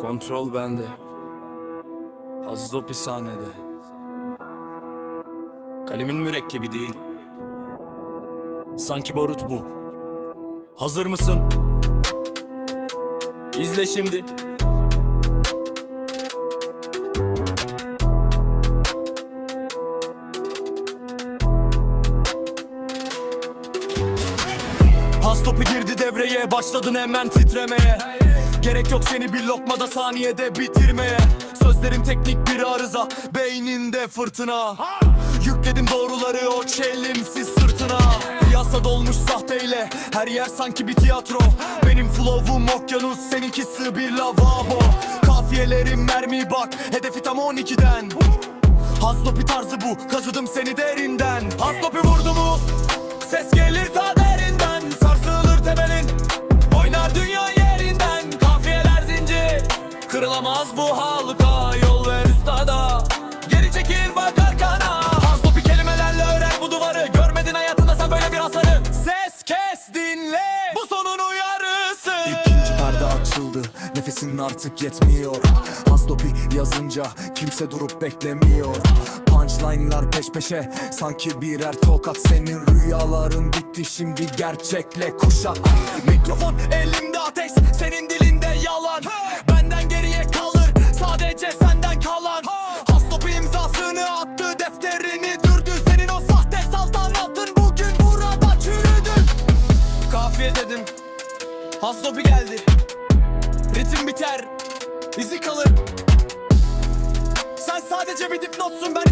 Kontrol bende. Hazdopi sahnede. Kalemin mürekkebi değil. Sanki barut bu. Hazır mısın? İzle şimdi. Pas girdi devreye Başladın hemen titremeye Gerek yok seni bir lokmada saniyede bitirmeye. Sözlerim teknik bir arıza Beyninde fırtına. Yükledim doğruları o çelimsiz sırtına. Piyasa dolmuş sahteyle Her yer sanki bir tiyatro. Benim flow'um okyanus Seninkisi bir lavabo. Kafiyelerim mermi bak Hedefi tam 12'den Hazlopi tarzı bu Kazıdım seni derinden Kırılamaz bu halka Yol ver ustada Geri çekil bak arkana. Hazlopi kelimelerle öğren bu duvarı. Görmedin hayatında sen böyle bir hasarı. Ses kes dinle. Bu sonun uyarısı. İkinci perde açıldı. Nefesin artık yetmiyor. Hazdopi yazınca kimse durup beklemiyor. Punchline'lar peş peşe. Sanki birer tokat. Senin rüyaların bitti. Şimdi gerçekle kuşat Mikrofon elimde Kafiye dedim Hastopi geldi. Ritim biter izi kalır. Sen sadece bir dipnotsun Ben